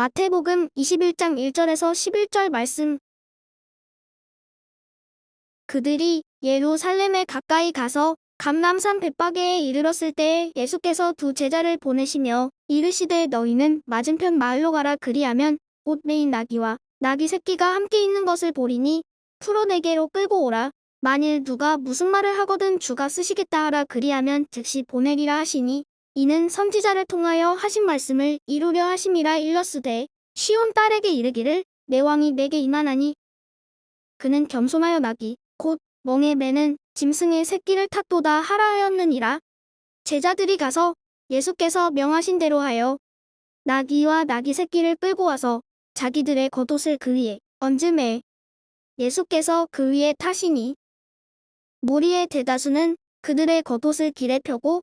마태복음 21장 1절에서 11절 말씀. 그들이 예루살렘에 가까이 가서 감람산 벳바게에 이르렀을 때에 예수께서 두 제자를 보내시며 이르시되 너희는 맞은편 마을로 가라 그리하면 곧 메인 나귀와 나귀 새끼가 함께 있는 것을 보리니 풀어 내게로 끌고 오라. 만일 누가 무슨 말을 하거든 주가 쓰시겠다 하라 그리하면 즉시 보내리라 하시니 이는 선지자를 통하여 하신 말씀을 이루려 하심이라 일렀으되 시온 딸에게 이르기를 내 왕이 내게 임하나니 그는 겸손하여 나기 곧 멍에 매는 짐승의 새끼를 탓도다 하라 하였느니라. 제자들이 가서 예수께서 명하신 대로 하여 나귀와 나귀 새끼를 끌고 와서 자기들의 겉옷을 그 위에 얹음에 예수께서 그 위에 타시니 무리의 대다수는 그들의 겉옷을 길에 펴고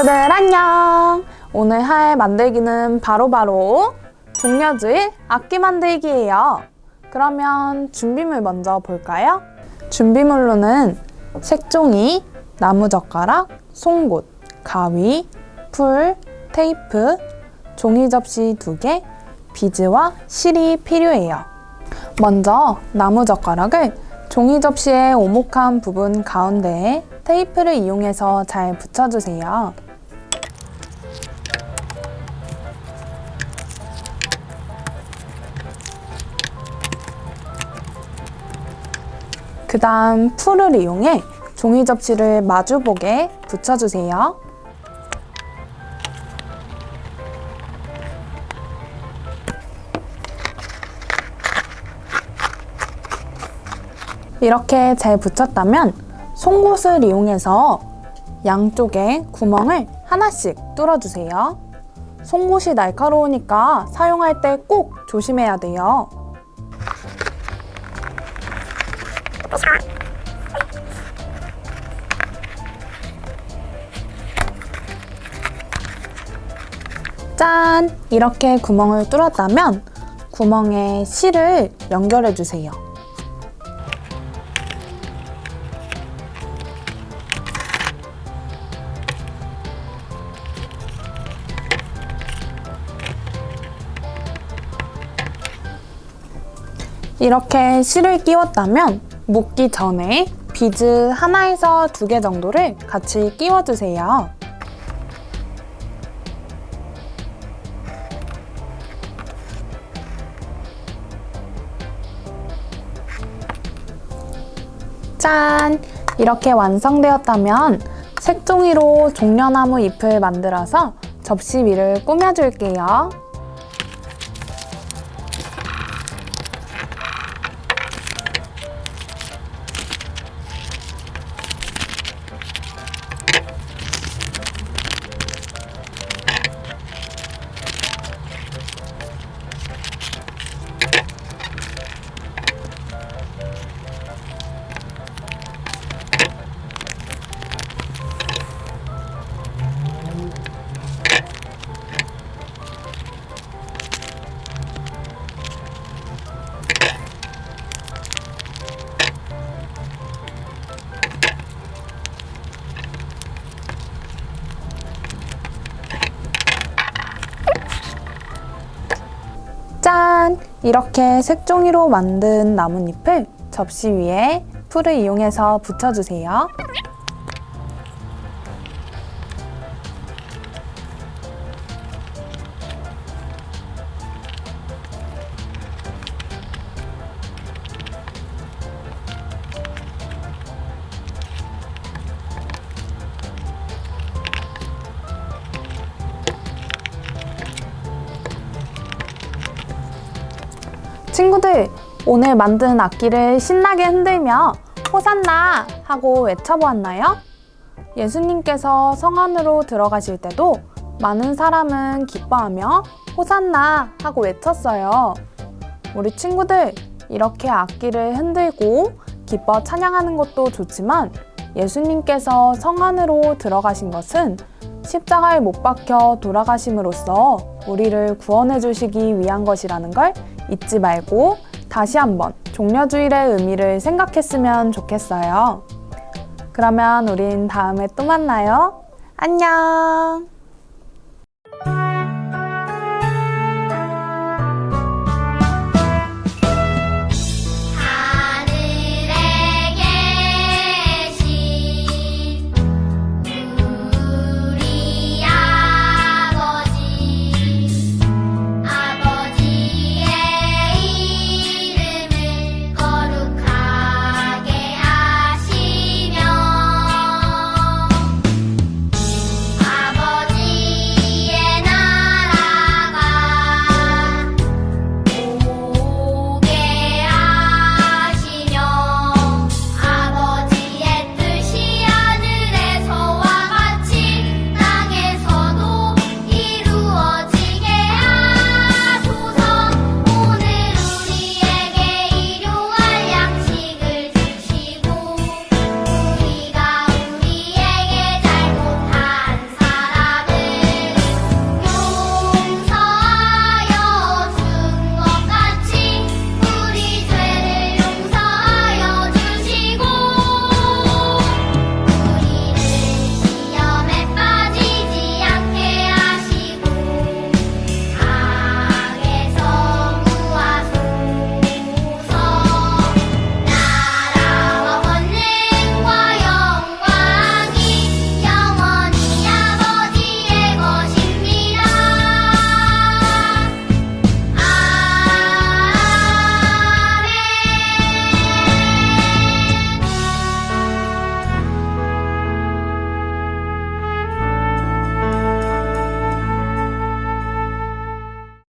친구들 안녕! 오늘 할 만들기는 바로바로 종려주일 악기 만들기예요. 그러면 준비물 먼저 볼까요? 준비물로는 색종이, 나무젓가락, 송곳, 가위, 풀, 테이프, 종이 접시 2개, 비즈와 실이 필요해요. 먼저 나무젓가락을 종이 접시의 오목한 부분 가운데에 테이프를 이용해서 잘 붙여주세요. 그 다음 풀을 이용해 종이 접시를 마주보게 붙여주세요. 이렇게 잘 붙였다면 송곳을 이용해서 양쪽에 구멍을 하나씩 뚫어주세요. 송곳이 날카로우니까 사용할 때 꼭 조심해야 돼요. 짠! 이렇게 구멍을 뚫었다면 구멍에 실을 연결해 주세요. 이렇게 실을 끼웠다면 묶기 전에 비즈 하나에서 두 개 정도를 같이 끼워주세요. 짠! 이렇게 완성되었다면 색종이로 종려나무 잎을 만들어서 접시 위를 꾸며줄게요. 이렇게 색종이로 만든 나뭇잎을 접시 위에 풀을 이용해서 붙여주세요. 친구들, 오늘 만든 악기를 신나게 흔들며 호산나 하고 외쳐보았나요? 예수님께서 성 안으로 들어가실 때도 많은 사람은 기뻐하며 호산나 하고 외쳤어요. 우리 친구들, 이렇게 악기를 흔들고 기뻐 찬양하는 것도 좋지만 예수님께서 성 안으로 들어가신 것은 십자가에 못 박혀 돌아가심으로써 우리를 구원해 주시기 위한 것이라는 걸 잊지 말고 다시 한번 종려주일의 의미를 생각했으면 좋겠어요. 그러면 우린 다음에 또 만나요. 안녕!